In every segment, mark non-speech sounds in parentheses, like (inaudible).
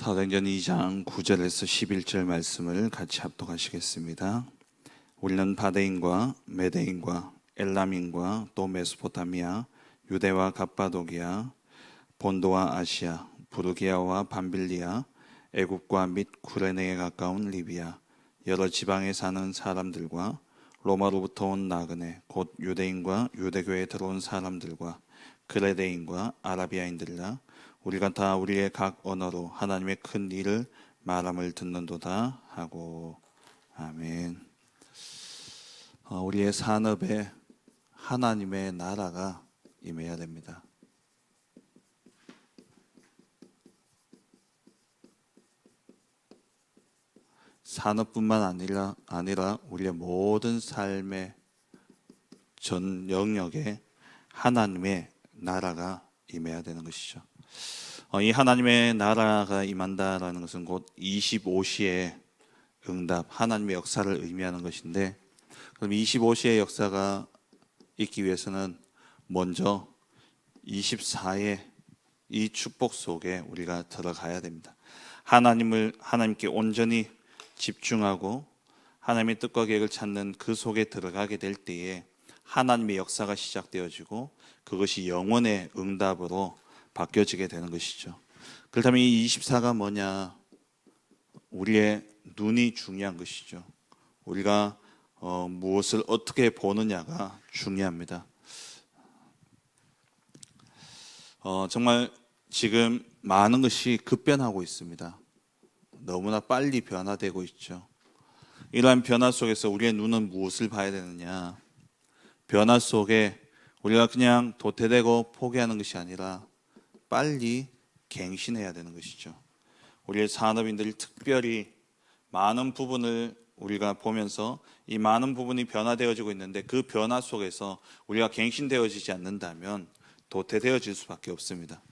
사도행전 2장 9절에서 11절 말씀을 같이 합독하시겠습니다. 우리는 바데인과 메데인과 엘람인과 또 메소포타미아, 유대와 갑바도기아, 본도와 아시아, 부르기아와 밤빌리아, 애국과 및 구레네에 가까운 리비아, 여러 지방에 사는 사람들과 로마로부터 온 나그네, 곧 유대인과 유대교에 들어온 사람들과 그레데인과 아라비아인들이라 우리가 다 우리의 각 언어로 하나님의 큰 일을 말함을 듣는도다 하고 아멘. 어, 우리의 산업에 하나님의 나라가 임해야 됩니다. 산업뿐만 아니라 아니라 우리의 모든 삶의 전 영역에 하나님의 나라가 임해야 되는 것이죠. 어, 이 하나님의 나라가 임한다라는 것은 곧 25시의 응답, 하나님의 역사를 의미하는 것인데, 그럼 25시의 역사가 있기 위해서는 먼저 24의 이 축복 속에 우리가 들어가야 됩니다. 하나님을 하나님께 온전히 집중하고 하나님의 뜻과 계획을 찾는 그 속에 들어가게 될 때에 하나님의 역사가 시작되어지고 그것이 영원의 응답으로 바뀌어지게 되는 것이죠. 그렇다면 이 24가 뭐냐? 우리의 눈이 중요한 것이죠. 우리가 어, 무엇을 어떻게 보느냐가 중요합니다. 어, 정말 지금 많은 것이 급변하고 있습니다. 너무나 빨리 변화되고 있죠. 이러한 변화 속에서 우리의 눈은 무엇을 봐야 되느냐? 변화 속에 우리가 그냥 도태되고 포기하는 것이 아니라 빨리 갱신해야 되는 것이죠. 우리의 산업인들이 특별히 많은 부분을 우리가 보면서 이 많은 부분이 변화되어지고 있는데 그 변화 속에서 우리가 갱신되어지지 않는다면 도태되어질 수밖에 없습니다.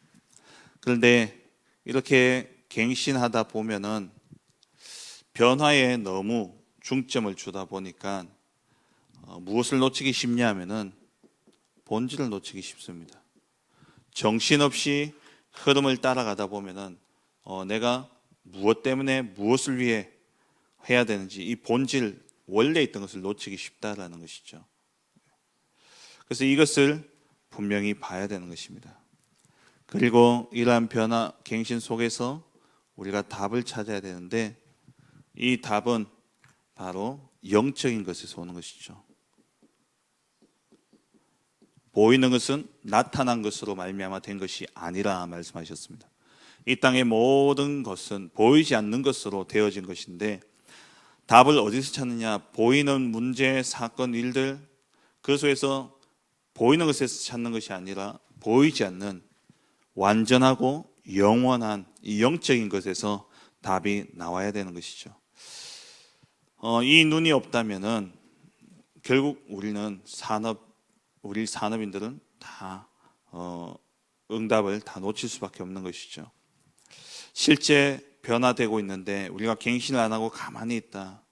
그런데 이렇게 갱신하다 보면은 변화에 너무 중점을 주다 보니까 어, 무엇을 놓치기 쉽냐면은 본질을 놓치기 쉽습니다. 정신없이 흐름을 따라가다 보면은 어, 내가 무엇 때문에 무엇을 위해 해야 되는지 이 본질 원래 있던 것을 놓치기 쉽다라는 것이죠. 그래서 이것을 분명히 봐야 되는 것입니다. 그리고 이러한 변화 갱신 속에서 우리가 답을 찾아야 되는데 이 답은 바로 영적인 것에서 오는 것이죠. 보이는 것은 나타난 것으로 말미암아 된 것이 아니라 말씀하셨습니다. 이 땅의 모든 것은 보이지 않는 것으로 되어진 것인데 답을 어디서 찾느냐? 보이는 문제, 사건, 일들 그 속에서 보이는 것에서 찾는 것이 아니라 보이지 않는 완전하고 영원한 이 영적인 것에서 답이 나와야 되는 것이죠. 어, 이 눈이 없다면은 결국 우리는 산업 우리 산업인들은 다 어, 응답을 다 놓칠 수밖에 없는 것이죠. 실제 변화되고 있는데 우리가 갱신을 안 하고 가만히 있다.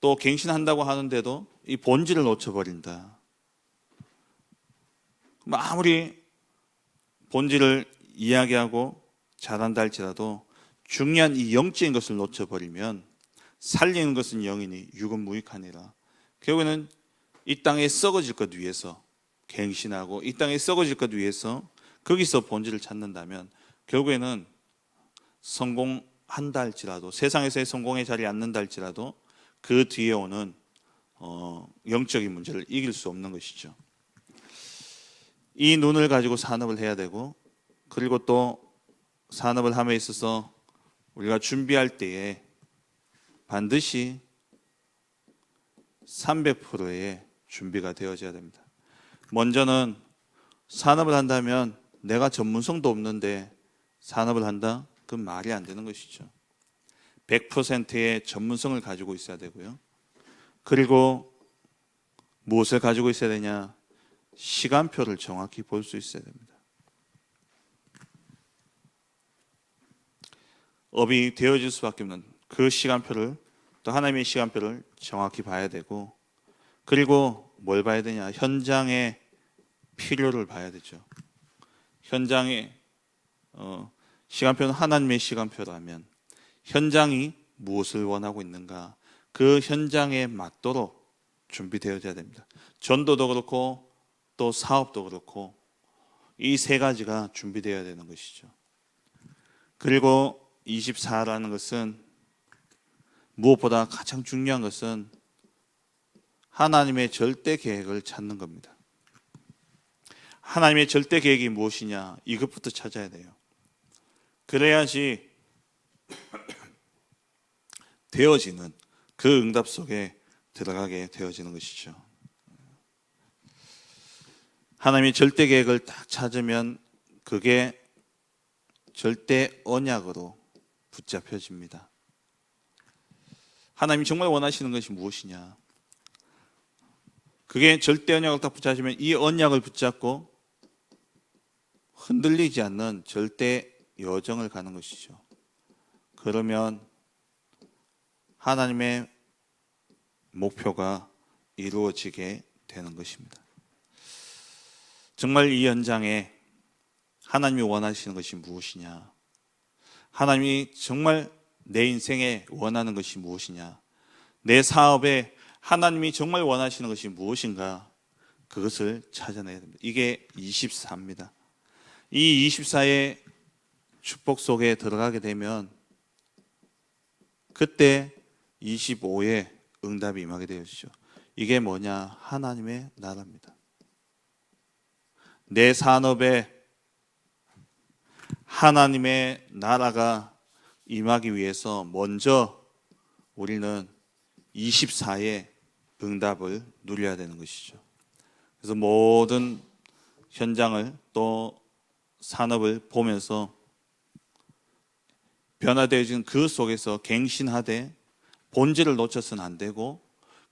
또 갱신한다고 하는데도 이 본질을 놓쳐버린다. 아무리 본질을 이야기하고 잘한다 할지라도 중요한 이 영적인 것을 놓쳐버리면 살리는 것은 영이니 육은 무익하니라. 결국에는 이 땅에 썩어질 것 위해서 갱신하고 이 땅에 썩어질 것 위해서 거기서 본질을 찾는다면 결국에는 성공한다 할지라도 세상에서의 성공의 자리에 앉는다 할지라도 그 뒤에 오는 어, 영적인 문제를 이길 수 없는 것이죠. 이 눈을 가지고 산업을 해야 되고 그리고 또 산업을 함에 있어서 우리가 준비할 때에 반드시 300%의 준비가 되어져야 됩니다. 먼저는 산업을 한다면 내가 전문성도 없는데 산업을 한다? 그건 말이 안 되는 것이죠. 100%의 전문성을 가지고 있어야 되고요. 그리고 무엇을 가지고 있어야 되냐? 시간표를 정확히 볼 수 있어야 됩니다. 업이 되어질 수밖에 없는 그 시간표를 또 하나님의 시간표를 정확히 봐야 되고 그리고 뭘 봐야 되냐? 현장의 필요를 봐야 되죠. 현장에 어, 시간표는 하나님의 시간표라면 현장이 무엇을 원하고 있는가 그 현장에 맞도록 준비되어져야 됩니다. 전도도 그렇고 또 사업도 그렇고 이 세 가지가 준비되어야 되는 것이죠. 그리고 24라는 것은 무엇보다 가장 중요한 것은 하나님의 절대 계획을 찾는 겁니다. 하나님의 절대 계획이 무엇이냐 이것부터 찾아야 돼요. 그래야지 (clears throat) 되어지는 그 응답 속에 들어가게 되어지는 것이죠. 하나님의 절대 계획을 딱 찾으면 그게 절대 언약으로 붙잡혀집니다. 하나님이 정말 원하시는 것이 무엇이냐? 그게 절대 언약을 딱 붙잡으면 이 언약을 붙잡고 흔들리지 않는 절대 여정을 가는 것이죠. 그러면 하나님의 목표가 이루어지게 되는 것입니다. 정말 이 현장에 하나님이 원하시는 것이 무엇이냐? 하나님이 정말 내 인생에 원하는 것이 무엇이냐? 내 사업에 하나님이 정말 원하시는 것이 무엇인가? 그것을 찾아내야 됩니다. 이게 24입니다. 이 24의 축복 속에 들어가게 되면 그때 25의 응답이 임하게 되어지죠. 이게 뭐냐? 하나님의 나라입니다. 내 산업에 하나님의 나라가 임하기 위해서 먼저 우리는 24의 응답을 누려야 되는 것이죠. 그래서 모든 현장을 또 산업을 보면서 변화되어진 그 속에서 갱신하되 본질을 놓쳐서는 안 되고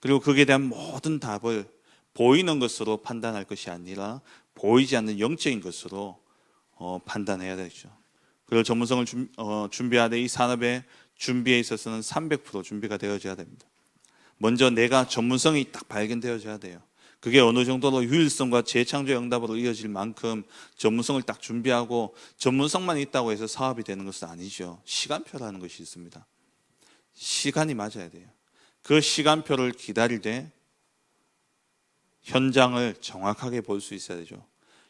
그리고 거기에 대한 모든 답을 보이는 것으로 판단할 것이 아니라 보이지 않는 영적인 것으로 어, 판단해야 되죠. 그리고 전문성을 준, 어, 준비하되 이 산업의 준비에 있어서는 300% 준비가 되어져야 됩니다. 먼저 내가 전문성이 딱 발견되어져야 돼요. 그게 어느 정도로 유일성과 재창조 응답으로 이어질 만큼 전문성을 딱 준비하고 전문성만 있다고 해서 사업이 되는 것은 아니죠. 시간표라는 것이 있습니다. 시간이 맞아야 돼요. 그 시간표를 기다릴 때 현장을 정확하게 볼 수 있어야 되죠.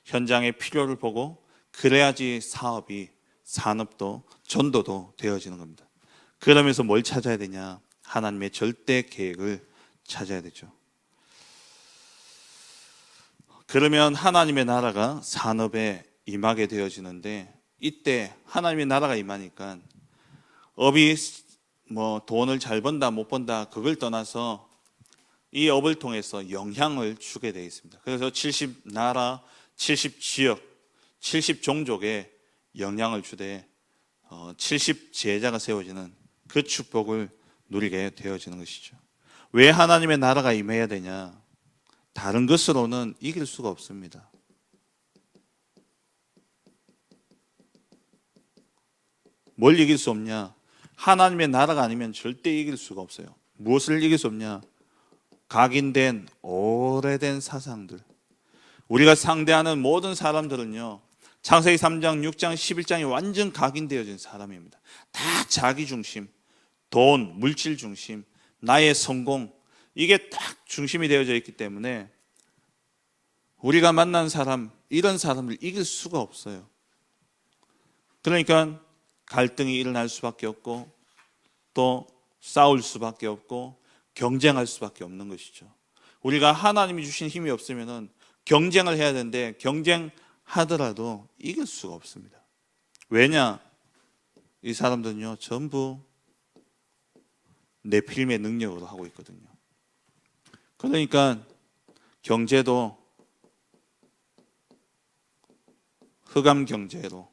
현장의 필요를 보고 그래야지 사업이 산업도 전도도 되어지는 겁니다. 그러면서 뭘 찾아야 되냐? 하나님의 절대 계획을 찾아야 되죠. 그러면 하나님의 나라가 산업에 임하게 되어지는데 이때 하나님의 나라가 임하니까 업이 뭐 돈을 잘 번다 못 번다 그걸 떠나서 이 업을 통해서 영향을 주게 되어 있습니다. 그래서 70 나라, 70 지역, 70 종족에 영향을 주되 70 제자가 세워지는 그 축복을 누리게 되어지는 것이죠. 왜 하나님의 나라가 임해야 되냐? 다른 것으로는 이길 수가 없습니다. 뭘 이길 수 없냐? 하나님의 나라가 아니면 절대 이길 수가 없어요. 무엇을 이길 수 없냐? 각인된 오래된 사상들. 우리가 상대하는 모든 사람들은요. 창세기 3장, 6장, 11장이 완전 각인되어진 사람입니다. 다 자기 중심, 돈, 물질 중심, 나의 성공, 이게 딱 중심이 되어져 있기 때문에 우리가 만난 사람, 이런 사람을 이길 수가 없어요. 그러니까 갈등이 일어날 수밖에 없고 또 싸울 수밖에 없고 경쟁할 수밖에 없는 것이죠. 우리가 하나님이 주신 힘이 없으면은 경쟁을 해야 되는데 경쟁하더라도 이길 수가 없습니다. 왜냐? 이 사람들은요, 전부 내필임의 능력으로 하고 있거든요. 그러니까 경제도 흑암 경제로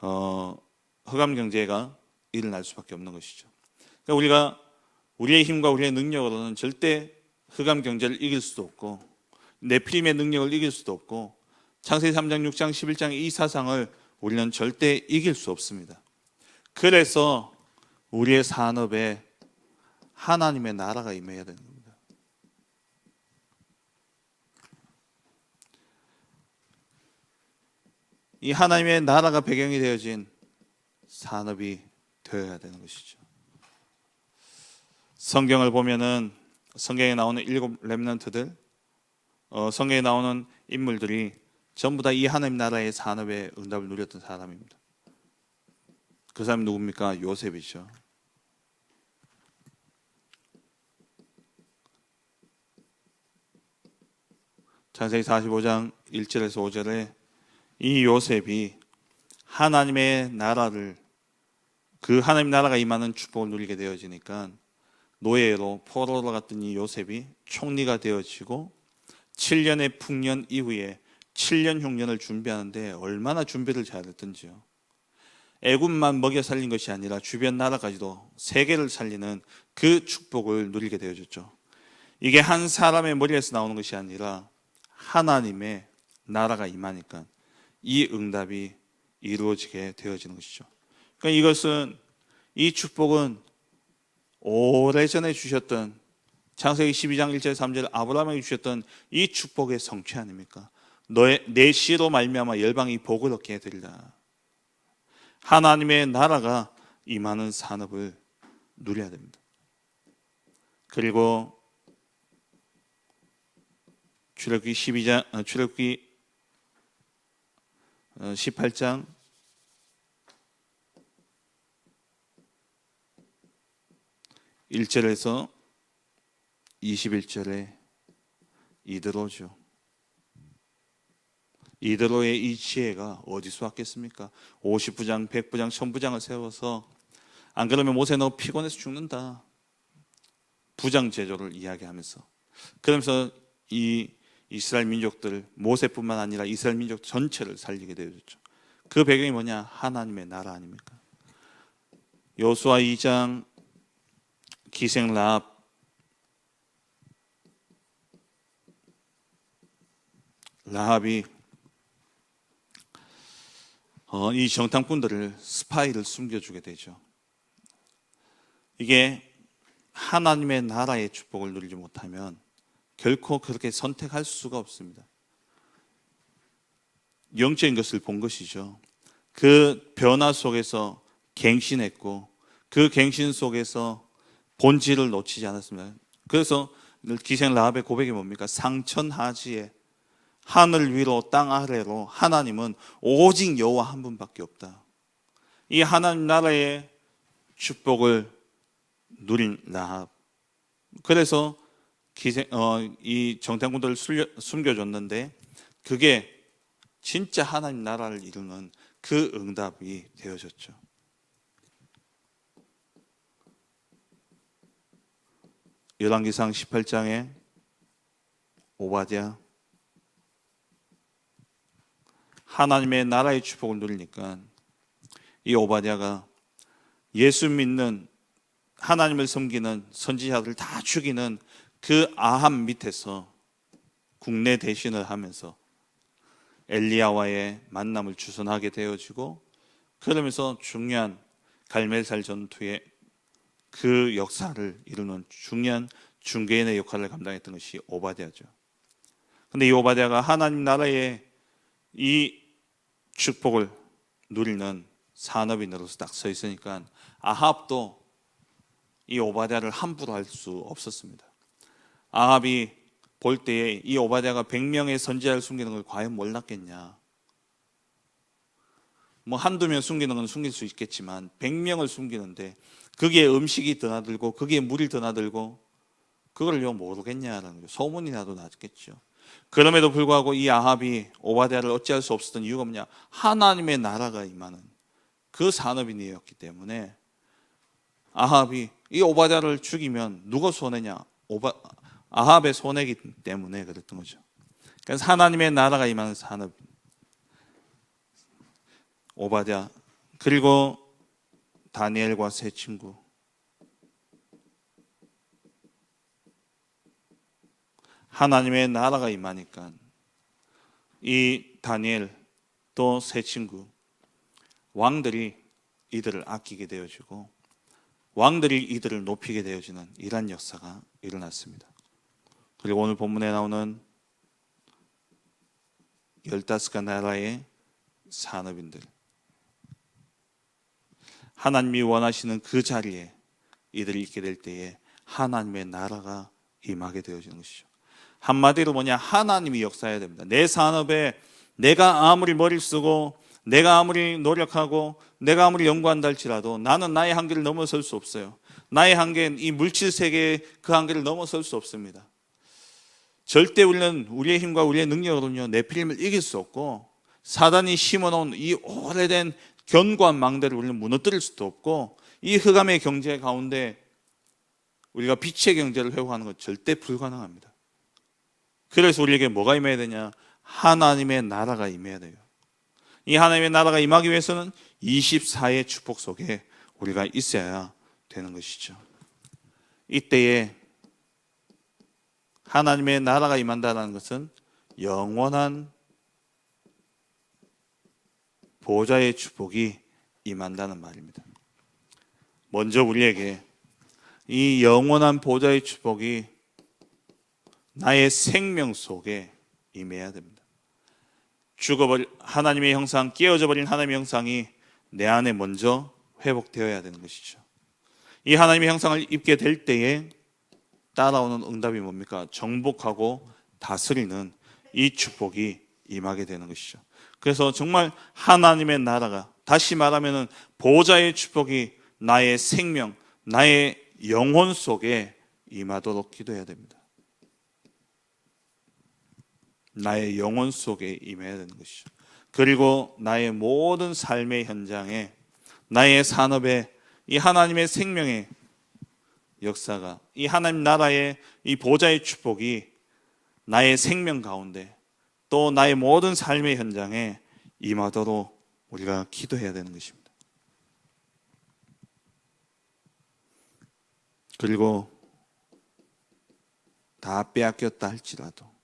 어, 흑암 경제가 일어날 수밖에 없는 것이죠. 그러니까 우리가 우리의 힘과 우리의 능력으로는 절대 흑암 경제를 이길 수도 없고 내피림의 능력을 이길 수도 없고 창세기 3장, 6장, 11장 이 사상을 우리는 절대 이길 수 없습니다. 그래서 우리의 산업에 하나님의 나라가 임해야 되는 겁니다. 이 하나님의 나라가 배경이 되어진 산업이 되어야 되는 것이죠. 성경을 보면은 성경에 나오는 일곱 렘넌트들, 어, 성경에 나오는 인물들이 전부 다 이 하나님 나라의 산업에 응답을 누렸던 사람입니다. 그 사람이 누굽니까? 요셉이죠. 창세기 45장 1절에서 5절에 이 요셉이 하나님의 나라를 그 하나님 나라가 임하는 축복을 누리게 되어지니까 노예로 포로로 갔던 이 요셉이 총리가 되어지고 7년의 풍년 이후에 7년 흉년을 준비하는데 얼마나 준비를 잘했던지요. 애굽만 먹여 살린 것이 아니라 주변 나라까지도 세계를 살리는 그 축복을 누리게 되어졌죠. 이게 한 사람의 머리에서 나오는 것이 아니라 하나님의 나라가 임하니까 이 응답이 이루어지게 되어지는 것이죠. 그러니까 이것은 이 축복은 오래전에 주셨던 창세기 12장 1절 3절 아브라함에게 주셨던 이 축복의 성취 아닙니까? 너의 내 씨로 말미암아 열방이 복을 얻게 해드리라. 하나님의 나라가 임하는 산업을 누려야 됩니다. 그리고 출애굽기 12장 어, 출애굽기 18장 일절에서 21절에 이드로죠. 이드로의 이 지혜가 어디서 왔겠습니까? 50부장, 100부장, 1000부장을 세워서 안 그러면 모세 너 피곤해서 죽는다. 부장 제조를 이야기하면서 그러면서 이 이스라엘 민족들 모세뿐만 아니라 이스라엘 민족 전체를 살리게 되어졌죠. 그 배경이 뭐냐? 하나님의 나라 아닙니까? 여수아 2장 기생 라합 라합이 어, 이 정탐꾼들을 스파이를 숨겨주게 되죠. 이게 하나님의 나라의 축복을 누리지 못하면 결코 그렇게 선택할 수가 없습니다. 영적인 것을 본 것이죠. 그 변화 속에서 갱신했고 그 갱신 속에서 본질을 놓치지 않았습니다. 그래서 기생 라합의 고백이 뭡니까? 상천하지에 하늘 위로 땅 아래로 하나님은 오직 여호와 한 분밖에 없다. 이 하나님 나라의 축복을 누린 라합. 그래서 기생, 어, 이 정탐꾼들을 숨겨줬는데 그게 진짜 하나님 나라를 이루는 그 응답이 되어졌죠. 열왕기상 18장에 오바댜 하나님의 나라의 축복을 누리니까 이 오바댜가 예수 믿는 하나님을 섬기는 선지자들 다 죽이는 그 아합 밑에서 국내 대신을 하면서 엘리야와의 만남을 주선하게 되어지고 그러면서 중요한 갈멜살 전투의 그 역사를 이루는 중요한 중개인의 역할을 감당했던 것이 오바댜죠. 근데 이 오바댜가 하나님 나라의 이 축복을 누리는 산업인으로서 딱 서 있으니까 아합도 이 오바댜를 함부로 할 수 없었습니다. 아합이 볼 때에 이 오바댜가 100명의 선지자를 숨기는 걸 과연 몰랐겠냐. 뭐 한두 명 숨기는 건 숨길 수 있겠지만 100명을 숨기는데 거기에 음식이 드나들고 거기에 물이 드나들고 그걸 요 모르겠냐라는 거 소문이 나도 났겠죠. 그럼에도 불구하고 이 아합이 오바댜를 어찌할 수 없었던 이유가 뭐냐? 하나님의 나라가 임하는 그 산업인이었기 때문에 아합이 이 오바댜를 죽이면 누가 손해냐? 오바 아합의 손해기 때문에 그랬던 거죠. 그래서 하나님의 나라가 임하는 산업 오바댜 그리고 다니엘과 세 친구 하나님의 나라가 임하니까 이 다니엘 또 세 친구 왕들이 이들을 아끼게 되어지고 왕들이 이들을 높이게 되어지는 이러한 역사가 일어났습니다. 그리고 오늘 본문에 나오는 열다섯가 나라의 산업인들 하나님이 원하시는 그 자리에 이들이 있게 될 때에 하나님의 나라가 임하게 되어지는 것이죠. 한마디로 뭐냐 하나님이 역사해야 됩니다. 내 산업에 내가 아무리 머리를 쓰고 내가 아무리 노력하고 내가 아무리 연구한다 할지라도 나는 나의 한계를 넘어설 수 없어요. 나의 한계는 이 물질 세계의 그 한계를 넘어설 수 없습니다. 절대 우리는 우리의 힘과 우리의 능력으로는요 네필림을 이길 수 없고 사단이 심어놓은 이 오래된 견고한 망대를 우리는 무너뜨릴 수도 없고 이 흑암의 경제 가운데 우리가 빛의 경제를 회복하는 건 절대 불가능합니다. 그래서 우리에게 뭐가 임해야 되냐? 하나님의 나라가 임해야 돼요. 이 하나님의 나라가 임하기 위해서는 24의 축복 속에 우리가 있어야 되는 것이죠. 이때에 하나님의 나라가 임한다는 것은 영원한 보좌의 축복이 임한다는 말입니다. 먼저 우리에게 이 영원한 보좌의 축복이 나의 생명 속에 임해야 됩니다. 죽어버린 하나님의 형상, 깨어져 버린 하나님의 형상이 내 안에 먼저 회복되어야 되는 것이죠. 이 하나님의 형상을 입게 될 때에 따라오는 응답이 뭡니까? 정복하고 다스리는 이 축복이 임하게 되는 것이죠. 그래서 정말 하나님의 나라가 다시 말하면은 보좌의 축복이 나의 생명, 나의 영혼 속에 임하도록 기도해야 됩니다. 나의 영혼 속에 임해야 되는 것이죠. 그리고 나의 모든 삶의 현장에 나의 산업에 이 하나님의 생명의 역사가 이 하나님 나라의 이 보좌의 축복이 나의 생명 가운데 또 나의 모든 삶의 현장에 임하도록 우리가 기도해야 되는 것입니다. 그리고 다 빼앗겼다 할지라도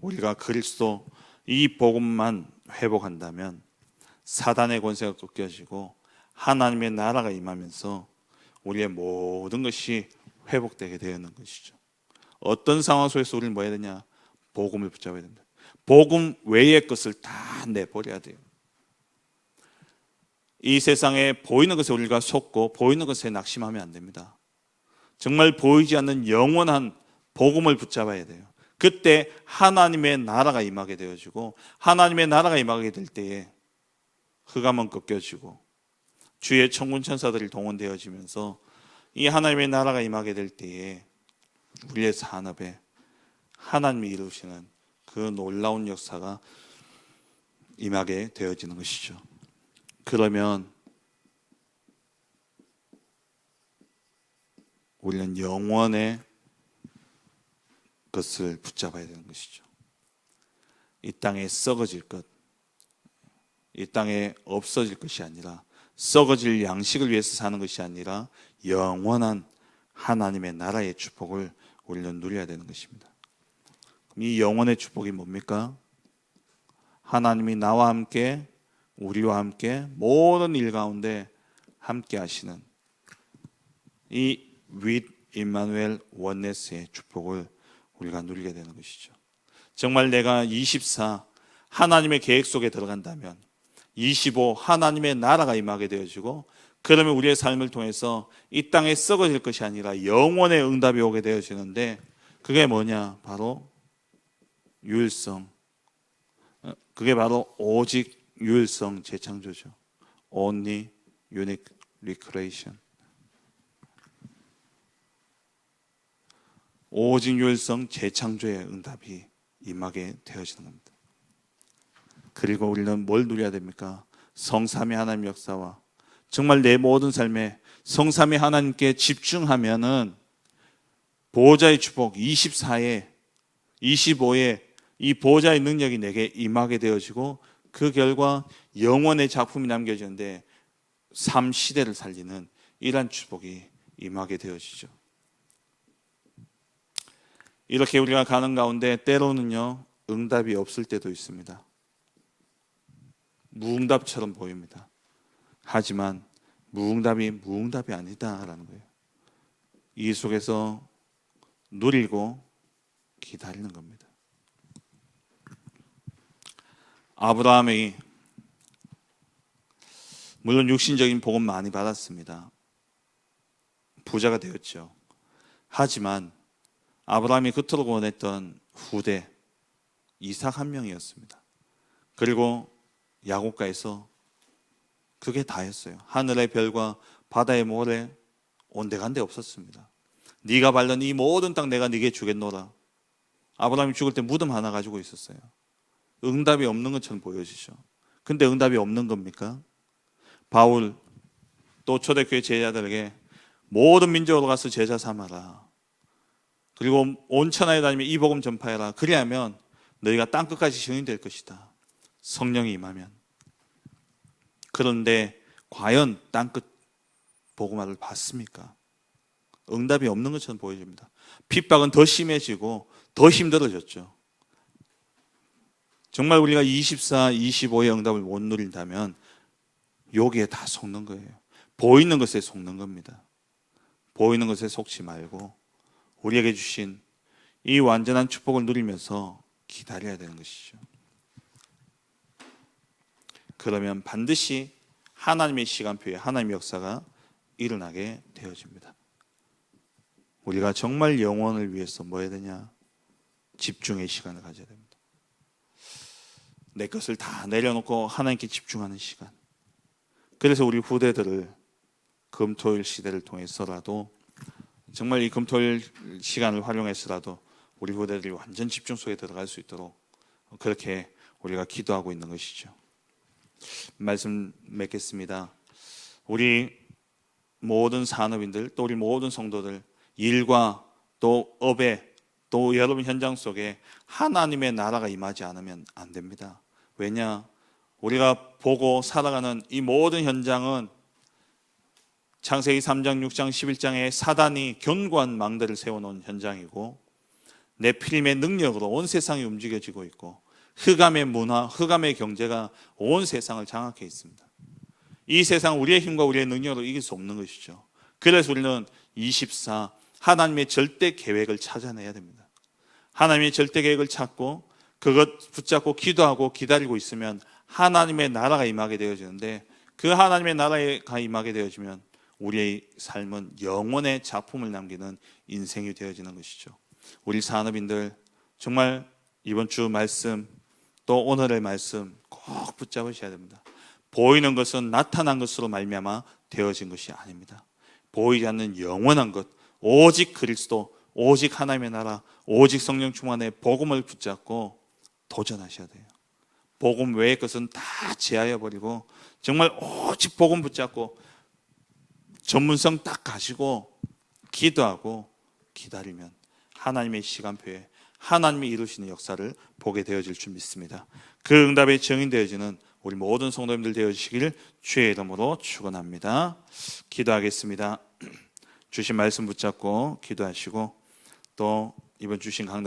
우리가 그리스도 이 복음만 회복한다면 사단의 권세가 꺾여지고 하나님의 나라가 임하면서 우리의 모든 것이 회복되게 되는 것이죠. 어떤 상황 속에서 우리는 뭐 해야 되냐? 복음을 붙잡아야 된다. 복음 외의 것을 다 내버려야 돼요. 이 세상에 보이는 것에 우리가 속고 보이는 것에 낙심하면 안 됩니다. 정말 보이지 않는 영원한 복음을 붙잡아야 돼요. 그때 하나님의 나라가 임하게 되어지고 하나님의 나라가 임하게 될 때에 흑암은 꺾여지고 주의 천군 천사들이 동원되어지면서 이 하나님의 나라가 임하게 될 때에 우리의 산업에 하나님이 이루시는 그 놀라운 역사가 임하게 되어지는 것이죠. 그러면 우리는 영원의 것을 붙잡아야 되는 것이죠. 이 땅에 썩어질 것, 이 땅에 없어질 것이 아니라 썩어질 양식을 위해서 사는 것이 아니라 영원한 하나님의 나라의 축복을 우리는 누려야 되는 것입니다. 이 영원의 축복이 뭡니까? 하나님이 나와 함께 우리와 함께 모든 일 가운데 함께 하시는 이 with 임마누엘 원네스의 축복을 우리가 누리게 되는 것이죠. 정말 내가 24 하나님의 계획 속에 들어간다면 25 하나님의 나라가 임하게 되어지고 그러면 우리의 삶을 통해서 이 땅에 썩어질 것이 아니라 영원의 응답이 오게 되어지는데 그게 뭐냐? 바로 유일성. 어, 그게 바로 오직 유일성 재창조죠. Only unique recreation. 오직 유일성 재창조의 응답이 임하게 되어지는 겁니다. 그리고 우리는 뭘 누려야 됩니까? 성삼의 하나님 역사와 정말 내 모든 삶에 성삼의 하나님께 집중하면은 보호자의 축복 24에 25에 이 보호자의 능력이 내게 임하게 되어지고 그 결과 영원의 작품이 남겨지는데 삶 시대를 살리는 이러한 축복이 임하게 되어지죠. 이렇게 우리가 가는 가운데 때로는요 응답이 없을 때도 있습니다. 무응답처럼 보입니다. 하지만 무응답이 무응답이 아니다라는 거예요. 이 속에서 누리고 기다리는 겁니다. 아브라함이 물론 육신적인 복은 많이 받았습니다. 부자가 되었죠. 하지만 아브라함이 그토록 원했던 후대 이삭 한 명이었습니다. 그리고 야곱가에서 그게 다였어요. 하늘의 별과 바다의 모래 온데간데 없었습니다. 네가 밟는 이 모든 땅 내가 네게 주겠노라. 아브라함이 죽을 때 무덤 하나 가지고 있었어요. 응답이 없는 것처럼 보여지죠. 근데 응답이 없는 겁니까? 바울 또 초대교회 제자들에게 모든 민족으로 가서 제자 삼아라. 그리고 온 천하에 다니며 이 복음 전파해라. 그리하면 너희가 땅 끝까지 증인될 것이다. 성령이 임하면. 그런데 과연 땅 끝 복음화를 받습니까? 응답이 없는 것처럼 보여집니다. 핍박은 더 심해지고 더 힘들어졌죠. 정말 우리가 24, 25의 응답을 못 누린다면 여기에 다 속는 거예요. 보이는 것에 속는 겁니다. 보이는 것에 속지 말고 우리에게 주신 이 완전한 축복을 누리면서 기다려야 되는 것이죠. 그러면 반드시 하나님의 시간표에 하나님의 역사가 일어나게 되어집니다. 우리가 정말 영원을 위해서 뭐 해야 되냐? 집중의 시간을 가져야 됩니다. 내 것을 다 내려놓고 하나님께 집중하는 시간. 그래서 우리 후대들을 금토일 시대를 통해서라도 정말 이 금토일 시간을 활용해서라도 우리 후대들이 완전 집중 속에 들어갈 수 있도록 그렇게 우리가 기도하고 있는 것이죠. 말씀 맺겠습니다. 우리 모든 산업인들 또 우리 모든 성도들 일과 또 업에 또 여러분 현장 속에 하나님의 나라가 임하지 않으면 안 됩니다. 왜냐? 우리가 보고 살아가는 이 모든 현장은 창세기 3장, 6장, 11장에 사단이 견고한 망대를 세워놓은 현장이고 네필림의 능력으로 온 세상이 움직여지고 있고 흑암의 문화, 흑암의 경제가 온 세상을 장악해 있습니다. 이 세상 우리의 힘과 우리의 능력으로 이길 수 없는 것이죠. 그래서 우리는 24 하나님의 절대 계획을 찾아내야 됩니다. 하나님의 절대 계획을 찾고 그것 붙잡고 기도하고 기다리고 있으면 하나님의 나라가 임하게 되어지는데 그 하나님의 나라가 임하게 되어지면 우리의 삶은 영원의 작품을 남기는 인생이 되어지는 것이죠. 우리 산업인들 정말 이번 주 말씀 또 오늘의 말씀 꼭 붙잡으셔야 됩니다. 보이는 것은 나타난 것으로 말미암아 되어진 것이 아닙니다. 보이지 않는 영원한 것, 오직 그리스도, 오직 하나님의 나라, 오직 성령 충만의 복음을 붙잡고 도전하셔야 돼요. 복음 외의 것은 다 제하여 버리고 정말 오직 복음 붙잡고 전문성 딱 가지고 기도하고 기다리면 하나님의 시간표에 하나님이 이루시는 역사를 보게 되어질 줄 믿습니다. 그 응답의 증인되어지는 우리 모든 성도님들 되어지시길 주의 이름으로 축원합니다. 기도하겠습니다. (clears throat) 주신 말씀 붙잡고 기도하시고 또 이번 주신 강단